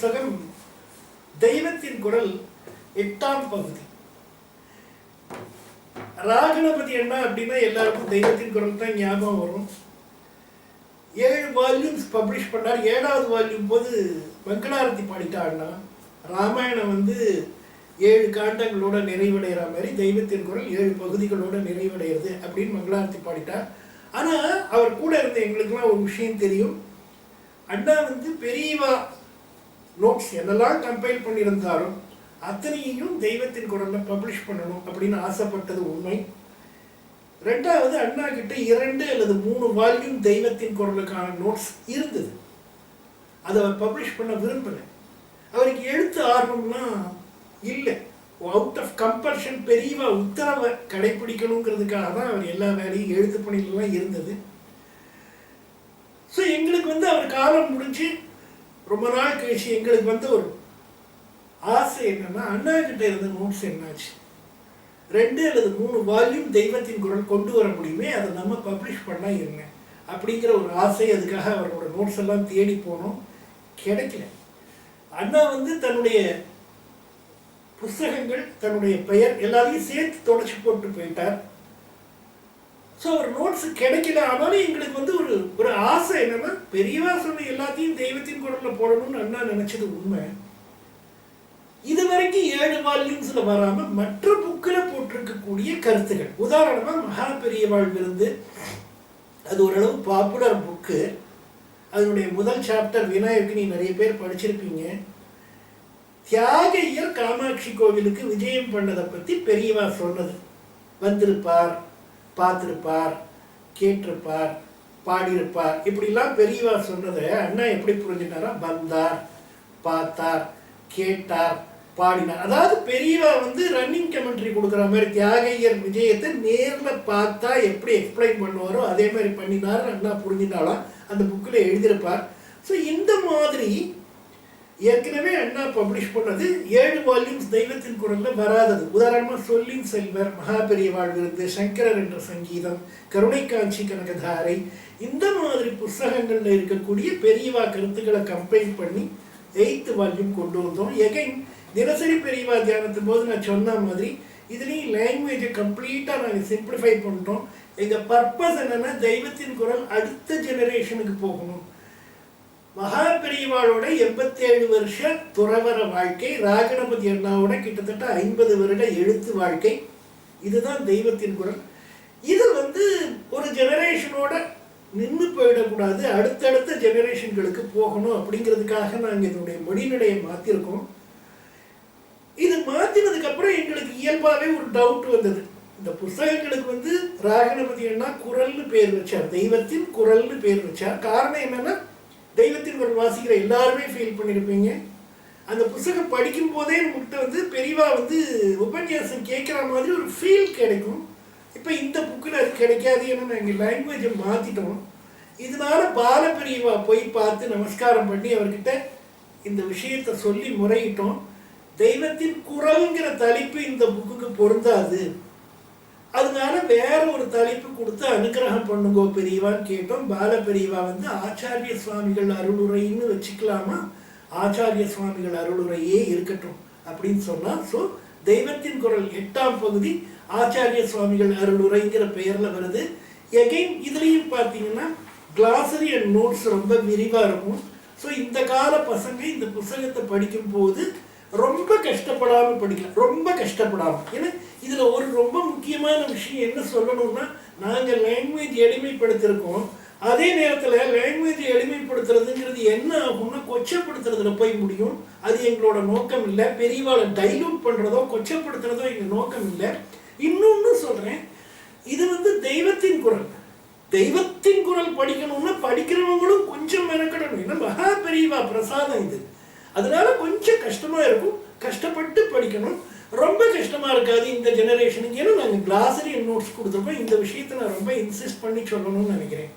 புஸ்தகம் தெய்வத்தின் குரல் எட்டாம் பகுதி. ராகணபதி என்ன அப்படின்னா எல்லாருக்கும் தெய்வத்தின் குரல் தான் ஞாபகம் வரும். ஏழு வால்யூம்ஸ் பப்ளிஷ் பண்ணார். ஏழாவது வால்யூம் போது மங்களாரத்தி பாடிட்டாருன்னா ராமாயணம் வந்து ஏழு காண்டங்களோட நிறைவடைகிற மாதிரி தெய்வத்தின் குரல் ஏழு பகுதிகளோட நிறைவடைகிறது அப்படின்னு மங்களாரத்தி பாடிட்டார். ஆனால் அவர் கூட இருந்த எங்களுக்குலாம் ஒரு விஷயம் தெரியும். அண்ணா வந்து பெரியவா நோட்ஸ் என்னெல்லாம் கம்பைல் பண்ணியிருந்தாலும் அத்தனையையும் தெய்வத்தின் குரலில் பப்ளிஷ் பண்ணணும் அப்படின்னு ஆசைப்பட்டது உண்மை. ரெண்டாவது அண்ணா கிட்ட இரண்டு அல்லது மூணு வால்யூம் தெய்வத்தின் குரலுக்கான நோட்ஸ் இருந்தது. அதை அவர் பப்ளிஷ் பண்ண விரும்பலை. அவருக்கு எழுத்து ஆர்வம்னா இல்லை. அவுட் ஆஃப் கம்பல்ஷன் பெரியவா உத்தரவை கடைபிடிக்கணுங்கிறதுக்காக தான் அவர் எல்லா வேலையும் எழுத்து பணியிலலாம் இருந்தது. ஸோ எங்களுக்கு வந்து அவர் காலம் முடிஞ்சு ரொம்ப நாள் கழிச்சு எங்களுக்கு வந்து ஒரு ஆசை என்னன்னா அண்ணா கிட்ட இருந்த நோட்ஸ் என்னாச்சு? ரெண்டு அல்லது மூணு வால்யூம் தெய்வத்தின் குரல் கொண்டு வர முடியுமே அதை நம்ம பப்ளிஷ் பண்ணால் என்ன? அப்படிங்கிற ஒரு ஆசை அதுக்காக அவரோட நோட்ஸ் எல்லாம் தேடி போனோம். கிடைக்கல. அண்ணா வந்து தன்னுடைய புஸ்தகங்கள் தன்னுடைய பெயர் எல்லாத்தையும் சேர்த்து தொடச்சி போட்டு போயிட்டார். ஸோ ஒரு நோட்ஸ் கிடைக்கல ஆனாலும் எங்களுக்கு வந்து ஒரு ஒரு ஆசை என்னன்னா பெரியவா சொன்ன எல்லாத்தையும் தெய்வத்தின் குரலில் போடணும்னு அண்ணா நினைச்சது உண்மை. இது வரைக்கும் ஏழு வால்யூம்ஸில் வராமல் மற்ற புக்கில் போட்டிருக்கக்கூடிய கருத்துகள். உதாரணமாக மகா பெரியவாழ் விருந்து. அது ஓரளவு பாப்புலர் புக்கு அதனுடைய முதல் சாப்டர் விநாயகருக்கு நீ நிறைய பேர் படிச்சிருப்பீங்க. தியாகையர் காமாட்சி கோவிலுக்கு விஜயம் பண்ணதை பற்றி பெரியவா சொன்னது. வந்திருப்பார். பார்த்துருப்பார் கேட்டிருப்பார் பாடியிருப்பார். இப்படிலாம் பெரியவா சொன்னதை அண்ணா எப்படி புரிஞ்சுட்டாரா வந்தார் பார்த்தார் கேட்டார் பாடினார். அதாவது பெரியவா வந்து ரன்னிங் கமெண்ட்ரி கொடுக்குற மாதிரி தியாகையர் விஜயத்தை நேரில் பார்த்தா எப்படி எக்ஸ்பிளைன் பண்ணுவாரோ அதே மாதிரி பண்ணினார் அண்ணா புரிஞ்சினாலாம் அந்த புக்கில் எழுதியிருப்பார். ஸோ இந்த மாதிரி ஏற்கனவே அண்ணா பப்ளிஷ் பண்ணது ஏழு வால்யூம்ஸ் தெய்வத்தின் குரலில் வராதது. உதாரணமாக சொல்லின் செல்வர் மகாபெரியவாழ் விருது சங்கரர் என்ற சங்கீதம் கருணைக்காட்சி கனகதாரை இந்த மாதிரி புஸ்தகங்களில் இருக்கக்கூடிய பெரியவா கருத்துக்களை கம்பைன் பண்ணி எயித்து வால்யூம் கொண்டு வந்தோம். எகைன் தினசரி பெரியவா தியானத்தின் போது நான் சொன்ன மாதிரி இதுலேயும் லாங்குவேஜை கம்ப்ளீட்டாக நாங்கள் சிம்பிளிஃபை பண்ணிட்டோம். எங்கள் பர்பஸ் என்னென்னா தெய்வத்தின் குரல் அடுத்த ஜெனரேஷனுக்கு போகணும். மகா பெரியவாளோட எண்பத்தேழு வருஷ துறவர வாழ்க்கை ராகணபதி அண்ணாவோட கிட்டத்தட்ட ஐம்பது வருட எழுத்து வாழ்க்கை. இதுதான் தெய்வத்தின் குரல். இது வந்து ஒரு ஜெனரேஷனோட நின்று போயிடக்கூடாது அடுத்தடுத்த ஜெனரேஷன்களுக்கு போகணும் அப்படிங்கிறதுக்காக நாங்கள் இதனுடைய மொழிநடையை மாற்றிருக்கோம் இது மாற்றினதுக்கு அப்புறம் எங்களுக்கு இயல்பாகவே ஒரு டவுட் வந்தது. இந்த புஸ்தகங்களுக்கு வந்து ராகணபதி அண்ணா குரல்னு பேர் வச்சார் தெய்வத்தின் குரல்னு பேர் வச்சார். காரணம் என்னன்னா தெய்வத்தின் குரல் வாசிக்கிற எல்லாருமே ஃபீல் பண்ணியிருப்பீங்க அந்த புஸ்தகம் படிக்கும் போதே நம்மகிட்ட வந்து பெரியவா வந்து உபன்யாசம் கேட்குற மாதிரி ஒரு ஃபீல் கிடைக்கும். இப்போ இந்த புக்கில் அது கிடைக்காது ஏன்னா நாங்கள் லாங்குவேஜை மாற்றிட்டோம் இதனால பால பெரியவா போய் பார்த்து நமஸ்காரம் பண்ணி அவர்கிட்ட இந்த விஷயத்தை சொல்லி முறையிட்டோம். தெய்வத்தின் குரல்ங்கிற தலைப்பு இந்த புக்குக்கு பொருந்தாது. அதனால வேற ஒரு தலைப்பு கொடுத்து அனுகிரகம் பண்ணுங்கோ பெரியவான்னு கேட்டோம். பால பெரியவா வந்து ஆச்சாரிய சுவாமிகள் அருளுரைன்னு வச்சுக்கலாமா? ஆச்சாரிய சுவாமிகள் அருளுரையே இருக்கட்டும் அப்படின்னு சொன்னா ஸோ தெய்வத்தின் குரல் எட்டாம் பகுதி ஆச்சாரிய சுவாமிகள் அருளுரைங்கிற பெயர்ல வருது. எகைன் இதுலேயும் பார்த்தீங்கன்னா கிளாசரி அண்ட் நோட்ஸ் ரொம்ப விரிவாக இருக்கும். ஸோ இந்த கால பசங்க இந்த புஸ்தகத்தை படிக்கும்போது ரொம்ப கஷ்டப்படாமல் படிக்கலாம். ரொம்ப கஷ்டப்படாமல் ஏன்னா இதில் ஒரு ரொம்ப முக்கியமான விஷயம் என்ன சொல்லணும்னா நாங்கள் லாங்குவேஜ் எளிமைப்படுத்தியிருக்கோம் அதே நேரத்தில் லாங்குவேஜ் எளிமைப்படுத்துறதுங்கிறது என்ன ஆகும்னா கொச்சப்படுத்துறதுல போய் முடியும். அது எங்களோட நோக்கம் இல்லை. பெரியவாளை டைலூட் பண்ணுறதோ கொச்சப்படுத்துறதோ எங்கள் நோக்கம் இல்லை. இன்னொன்று சொல்கிறேன் இது வந்து தெய்வத்தின் குரல். தெய்வத்தின் குரல் படிக்கணும்னா படிக்கிறவங்களும் கொஞ்சம் மெனக்கடணும். ஏன்னா மகா பெரியவா பிரசாதம் இது. அதனால கொஞ்சம் கஷ்டமாக இருக்கும். கஷ்டப்பட்டு படிக்கணும். ரொம்ப கஷ்டமாக இருக்காது இந்த ஜெனரேஷனுக்கு ஏன்னா நாங்கள் கிளாசரி நோட்ஸ் கொடுத்துருக்கோம் இந்த விஷயத்தை நான் ரொம்ப இன்சிஸ்ட் பண்ணி சொல்லணும்னு நினைக்கிறேன்.